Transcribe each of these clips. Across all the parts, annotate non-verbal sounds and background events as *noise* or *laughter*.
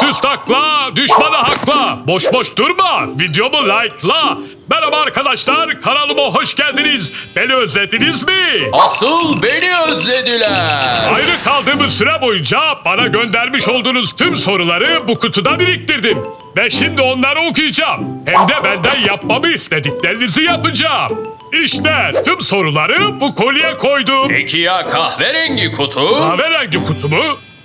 Ters düz takla, düşmanı hakla. Boş boş durma, videomu like'la. Merhaba arkadaşlar, kanalıma hoş geldiniz. Beni özlediniz mi? Asıl beni özlediler. Ayrı kaldığımız süre boyunca bana göndermiş olduğunuz tüm soruları bu kutuda biriktirdim. Ve şimdi onları okuyacağım. Hem de benden yapmamı istediklerinizi yapacağım. İşte tüm soruları bu kolye koydum. Peki ya kahverengi kutu? Kahverengi kutumu.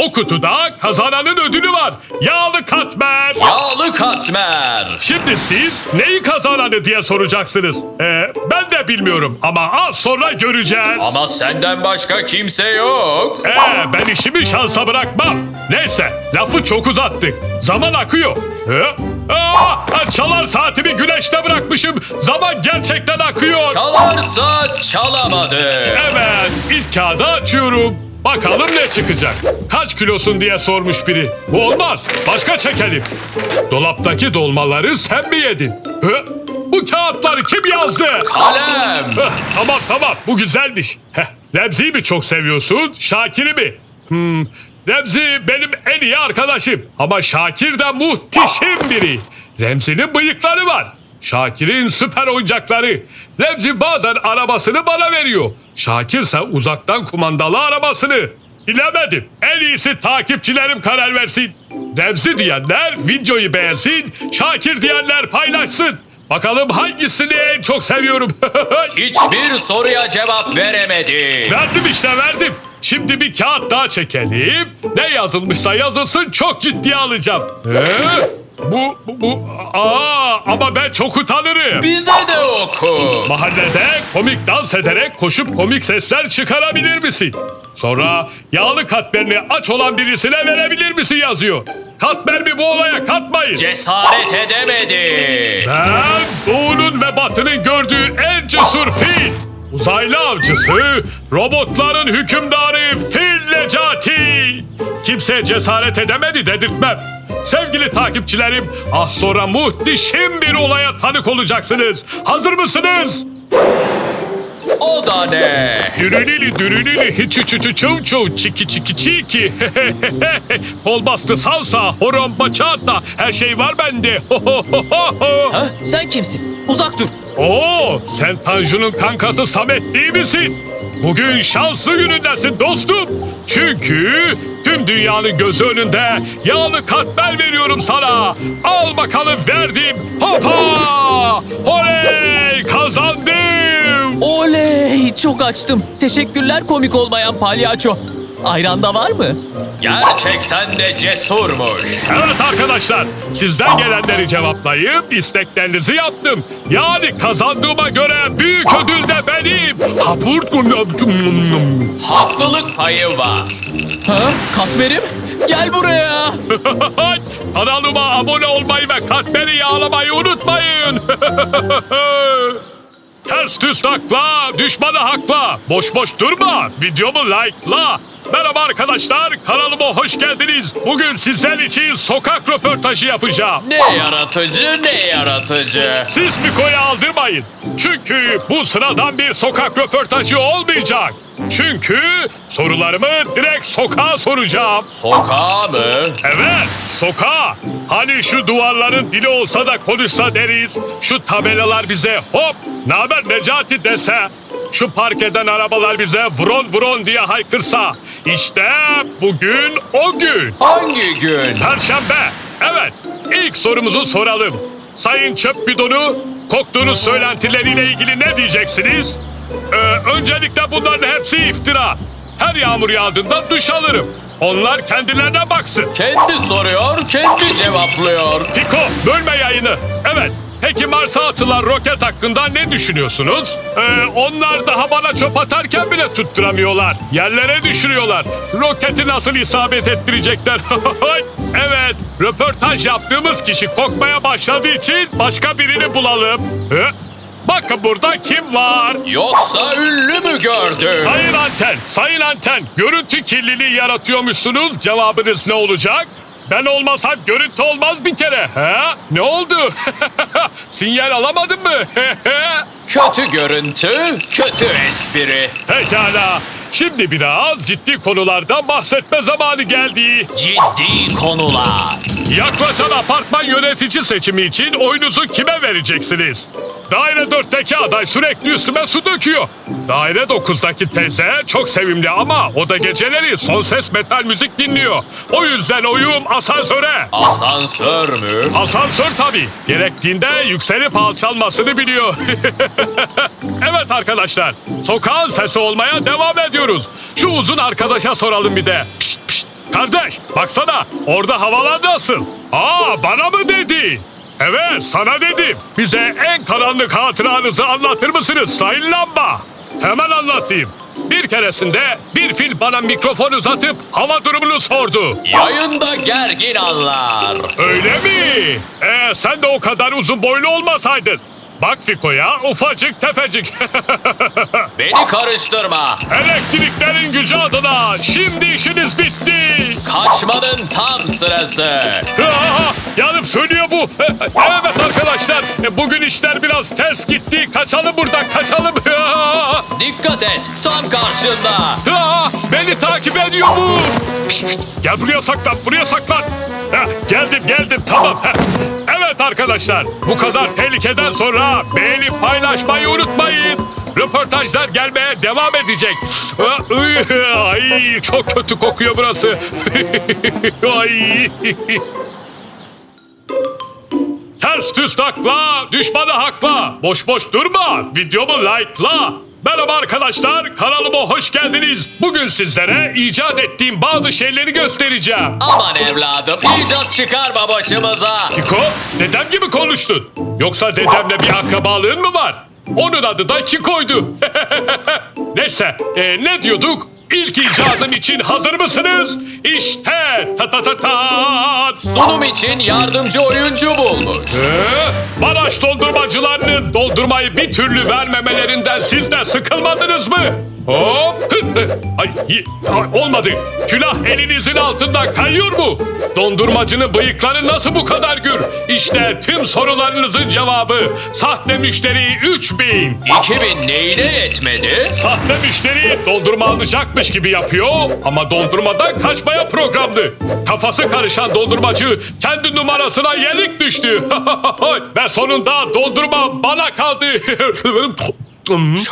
O kutuda kazananın ödülü var. Yağlı katmer. Yağlı katmer. Şimdi siz neyi kazananı diye soracaksınız. Ee, ben de bilmiyorum ama az sonra göreceğiz. Ama senden başka kimse yok. Ee, ben işimi şansa bırakmam. Neyse lafı çok uzattık. Zaman akıyor. Ee, aa, çalar saatimi güneşte bırakmışım. Zaman gerçekten akıyor. Çalarsa çalamadı. Evet ilk kağıdı açıyorum. Bakalım ne çıkacak. Kaç kilosun diye sormuş biri. Bu olmaz. Başka çekelim. Dolaptaki dolmaları sen mi yedin? Hı? Bu kağıtları kim yazdı? Kalem. Heh, tamam tamam bu güzelmiş. Heh, Remzi'yi mi çok seviyorsun? Şakir'i mi? Hmm, Remzi benim en iyi arkadaşım. Ama Şakir de muhteşem biri. Remzi'nin bıyıkları var. Şakir'in süper oyuncakları. Remzi bazen arabasını bana veriyor. Şakir ise uzaktan kumandalı arabasını. Bilemedim. En iyisi takipçilerim karar versin. Remzi diyenler videoyu beğensin. Şakir diyenler paylaşsın. Bakalım hangisini en çok seviyorum. *laughs* Hiçbir soruya cevap veremedi. verdim işte verdim. Şimdi bir kağıt daha çekelim. Ne yazılmışsa yazılsın çok ciddiye alacağım. Ee, bu, bu, bu, aa, ama ben çok utanırım. Bize de oku. Mahallede komik dans ederek koşup komik sesler çıkarabilir misin? Sonra yağlı katmerini aç olan birisine verebilir misin yazıyor. Katmermi bu olaya katmayın. Cesaret edemedi. Ben Doğu'nun ve Batı'nın gördüğü en cesur fil. Uzaylı avcısı, robotların hükümdarı Fil Necati. Kimse cesaret edemedi dedirtmem. Sevgili takipçilerim, az sonra muhteşem bir olaya tanık olacaksınız. Hazır mısınız? O da ne? Dürülülü dürülülü hiçi çuçu çuv çuv çiki çiki çiki *laughs* Kol bastı salsa horon bachata her şey var bende Ha? Sen kimsin? Uzak dur. Oo, sen Tanju'nun kankası Samet değil misin? Bugün şanslı günündesin dostum. Çünkü tüm dünyanın gözü önünde yağlı katmer veriyorum sana. Al bakalım verdim. Hopa! Oley! Kazandım! Oley! Çok açtım. Teşekkürler komik olmayan palyaço. Ayran da var mı? Gerçekten de cesurmuş. Evet arkadaşlar, sizden gelenleri cevaplayıp isteklerinizi yaptım. Yani kazandığıma göre büyük ödül de benim. Hapurt Haklılık payı var. Ha? Katmerim? Gel buraya. *laughs* Kanalıma abone olmayı ve katmeri yağlamayı unutmayın. *laughs* Ters düz takla, düşmanı hakla. Boş boş durma, videomu like'la. Merhaba arkadaşlar, kanalıma hoş geldiniz. Bugün sizler için sokak röportajı yapacağım. Ne yaratıcı ne yaratıcı. Siz Fiko'yu aldırmayın. Çünkü bu sıradan bir sokak röportajı olmayacak. Çünkü sorularımı direkt sokağa soracağım. Sokağa mı? Evet, sokağa. Hani şu duvarların dili olsa da konuşsa deriz. Şu tabelalar bize hop, naber Necati dese. Şu park eden arabalar bize vron vron diye haykırsa. İşte bugün o gün. Hangi gün? Perşembe. Evet, ilk sorumuzu soralım. Sayın çöp bidonu, koktuğunuz söylentileriyle ilgili ne diyeceksiniz? Ee, öncelikle bunların hepsi iftira. Her yağmur yağdığında duş alırım. Onlar kendilerine baksın. Kendi soruyor, kendi cevaplıyor. Fiko, bölme yayını. Evet, peki Mars'a atılan roket hakkında ne düşünüyorsunuz? Ee, onlar daha bana çöp atarken bile tutturamıyorlar. Yerlere düşürüyorlar. Roketi nasıl isabet ettirecekler? *laughs* evet, röportaj yaptığımız kişi kokmaya başladığı için başka birini bulalım. Ee, bakın burada kim var? Yoksa ünlü mü gördün? Sayın anten, sayın anten, görüntü kirliliği yaratıyormuşsunuz. Cevabınız ne olacak? Ben olmasam görüntü olmaz bir kere. He? Ne oldu? *laughs* Sinyal alamadın mı? *laughs* Kötü görüntü, kötü espri. Pekala. Şimdi biraz ciddi konulardan bahsetme zamanı geldi. Ciddi konular. Yaklaşan apartman yönetici seçimi için oyunuzu kime vereceksiniz? Daire 4'teki aday sürekli üstüme su döküyor. Daire 9'daki teyze çok sevimli ama o da geceleri son ses metal müzik dinliyor. O yüzden oyum asansöre. Asansör mü? Asansör tabii. Gerektiğinde yükselip alçalmasını biliyor. *laughs* evet arkadaşlar. Sokağın sesi olmaya devam ediyoruz. Şu uzun arkadaşa soralım bir de. Pişt. Kardeş baksana orada havalar nasıl? Aa bana mı dedi? Evet sana dedim. Bize en karanlık hatıranızı anlatır mısınız Sayın Lamba? Hemen anlatayım. Bir keresinde bir fil bana mikrofon uzatıp hava durumunu sordu. Yayında gergin anlar. Öyle mi? Ee, sen de o kadar uzun boylu olmasaydın. Bak Fiko'ya ufacık tefecik. *laughs* Beni karıştırma. Elektriklerin gücü adına şimdi işiniz bitti. Kaçmanın tam sırası. Aa, yanıp sönüyor bu. *laughs* evet arkadaşlar bugün işler biraz ters gitti. Kaçalım buradan kaçalım. *laughs* Dikkat et. Tam karşında. Aa, beni takip ediyor bu. Gel buraya saklan, buraya saklan. Heh, geldim, geldim, tamam. Heh. Evet arkadaşlar, bu kadar tehlikeden sonra beğenip paylaşmayı unutmayın. Röportajlar gelmeye devam edecek. Ay, çok kötü kokuyor burası. *laughs* Ay. Ters düz takla, düşmanı hakla. Boş boş durma, videomu like'la. Merhaba arkadaşlar, kanalıma hoş geldiniz. Bugün sizlere icat ettiğim bazı şeyleri göstereceğim. Aman evladım icat çıkarma başımıza. Kiko, dedem gibi konuştun. Yoksa dedemle bir akrabalığın mı var? Onun adı da Kiko'ydu. *laughs* Neyse, e, ne diyorduk? İlk icadım için hazır mısınız? İşte ta ta ta ta. Sunum için yardımcı oyuncu bulmuş. Ee, Maraş dondurmacılarının doldurmayı bir türlü vermemelerinden siz de sıkılmadınız mı? Hop! Ay, ay, olmadı. Külah elinizin altında kayıyor mu? Dondurmacının bıyıkları nasıl bu kadar gür? İşte tüm sorularınızın cevabı. Sahte müşteri 3000. 2000 neyine yetmedi? Sahte müşteri dondurma alacakmış gibi yapıyor ama dondurmadan kaçmaya programlı. Kafası karışan dondurmacı kendi numarasına yenik düştü. *laughs* Ve sonunda dondurma bana kaldı. *laughs*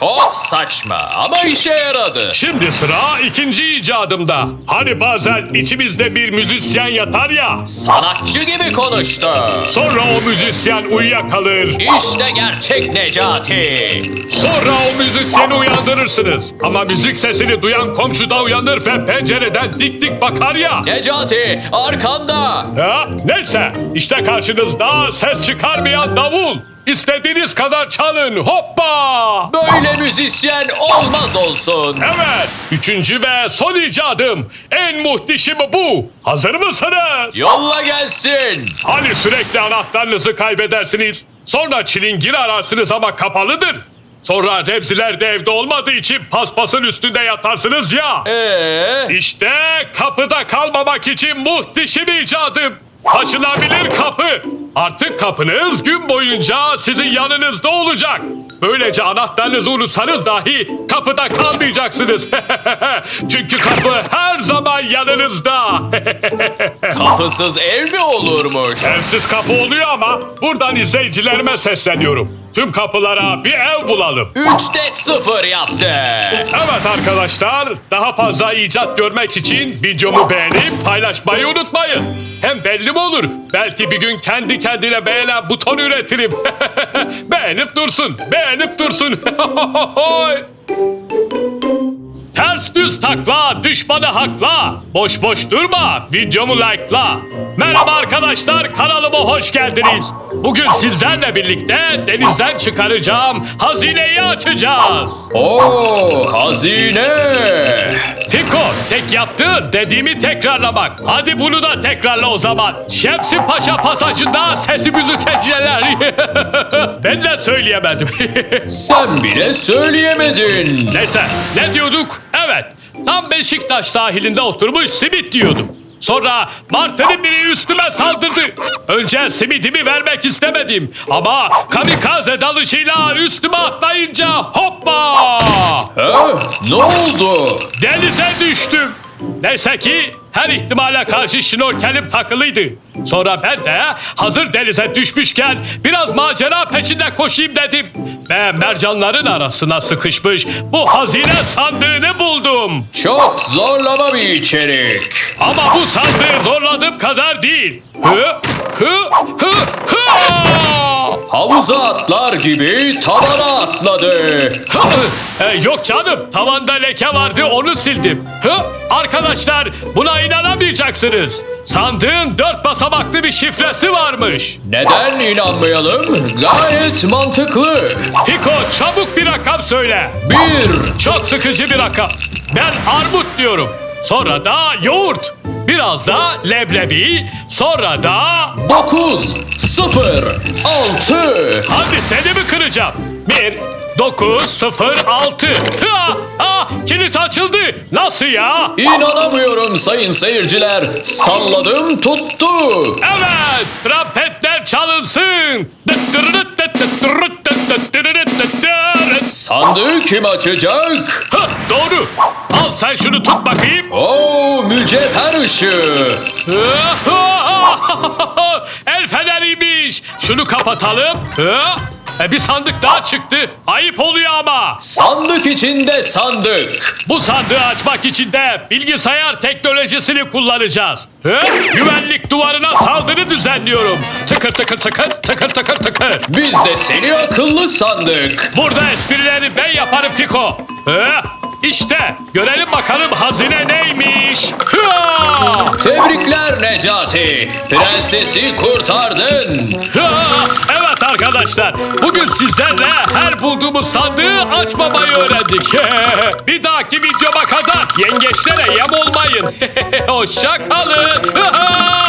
Çok saçma ama işe yaradı. Şimdi sıra ikinci icadımda. Hani bazen içimizde bir müzisyen yatar ya. Sanatçı gibi konuştu. Sonra o müzisyen uyuyakalır. İşte gerçek Necati. Sonra o müzisyeni uyandırırsınız. Ama müzik sesini duyan komşu da uyanır ve pencereden dik dik bakar ya. Necati arkanda. Ya neyse işte karşınızda ses çıkarmayan davul. İstediğiniz kadar çalın hoppa. Böyle müzisyen olmaz olsun. Evet üçüncü ve son icadım. En muhteşemi bu. Hazır mısınız? Yolla gelsin. Hani sürekli anahtarınızı kaybedersiniz. Sonra çilingir ararsınız ama kapalıdır. Sonra Remziler de evde olmadığı için paspasın üstünde yatarsınız ya. Ee, İşte kapıda kalmamak için muhteşem icadım. Taşınabilir kapı. Artık kapınız gün boyunca sizin yanınızda olacak. Böylece anahtarınızı unutsanız dahi kapıda kalmayacaksınız. *laughs* Çünkü kapı her zaman yanınızda. *laughs* kapısız ev mi olurmuş? Evsiz kapı oluyor ama buradan izleyicilerime sesleniyorum. Tüm kapılara bir ev bulalım. Üçte sıfır yaptı. Evet arkadaşlar, daha fazla icat görmek için videomu beğenip paylaşmayı unutmayın. Hem belli mi olur? Belki bir gün kendi kendine beğenen buton üretirim. *laughs* beğenip dursun, beğenip dursun. *laughs* Ters düz takla, düşmanı hakla. Boş boş durma, videomu like'la. Merhaba arkadaşlar, kanalıma hoş geldiniz. Bugün sizlerle birlikte denizden çıkaracağım hazineyi açacağız. Oo, hazine. Fiko tek yaptığı dediğimi tekrarlamak. Hadi bunu da tekrarla o zaman. Şemsi Paşa pasajında sesimizi seçiler. *laughs* ben de söyleyemedim. *laughs* Sen bile söyleyemedin. Neyse ne diyorduk? Evet tam Beşiktaş sahilinde oturmuş simit diyordum. Sonra Martı'nın biri üstüme saldırdı. Önce simidimi vermek istemedim. Ama kamikaze dalışıyla üstüme atlayınca hoppa! Ha, ne oldu? Denize düştüm. Neyse ki Her ihtimale karşı şnorkelim takılıydı. Sonra ben de hazır denize düşmüşken biraz macera peşinde koşayım dedim. Ve mercanların arasına sıkışmış bu hazine sandığını buldum. Çok zorlama bir içerik. Ama bu sandığı zorladığım kadar değil. Hı, hı, hı, hı. Havuza atlar gibi tavana atladı. Hı, e, yok canım tavanda leke vardı onu sildim. Hı, arkadaşlar buna inanamayacaksınız. Sandığın dört basamaklı bir şifresi varmış. Neden inanmayalım? Gayet mantıklı. Fiko çabuk bir rakam söyle. Bir, Çok sıkıcı bir rakam. Ben armut diyorum. Sonra da yoğurt. Biraz da leblebi. Sonra da... dokuz, sıfır, altı. Hadi seni mi kıracağım? Bir, dokuz, sıfır, altı. Ha, ha, kilit açıldı. Nasıl ya? İnanamıyorum sayın seyirciler. Salladım tuttu. Evet, trompetler çalınsın. Sandığı kim açacak? Ha, doğru. Al sen şunu tut bakayım. Oo mücevher ışığı. El feneriymiş. Şunu kapatalım. Ha? E, bir sandık daha çıktı. Ayıp oluyor ama. Sandık içinde sandık. Bu sandığı açmak için de bilgisayar teknolojisini kullanacağız. Ha? Güvenlik duvarına saldırı düzenliyorum. Tıkır tıkır tıkır tıkır tıkır tıkır. Biz de seni akıllı sandık. Burada esprileri ben yaparım Fiko. Ha? İşte görelim bakalım hazine neymiş. Ha! Tebrikler Necati. Prensesi kurtardın. Ha, Evet arkadaşlar, bugün sizlerle her bulduğumuz sandığı açmamayı öğrendik. *laughs* Bir dahaki videoma kadar yengeçlere yem olmayın. *laughs* Hoşça kalın. *laughs*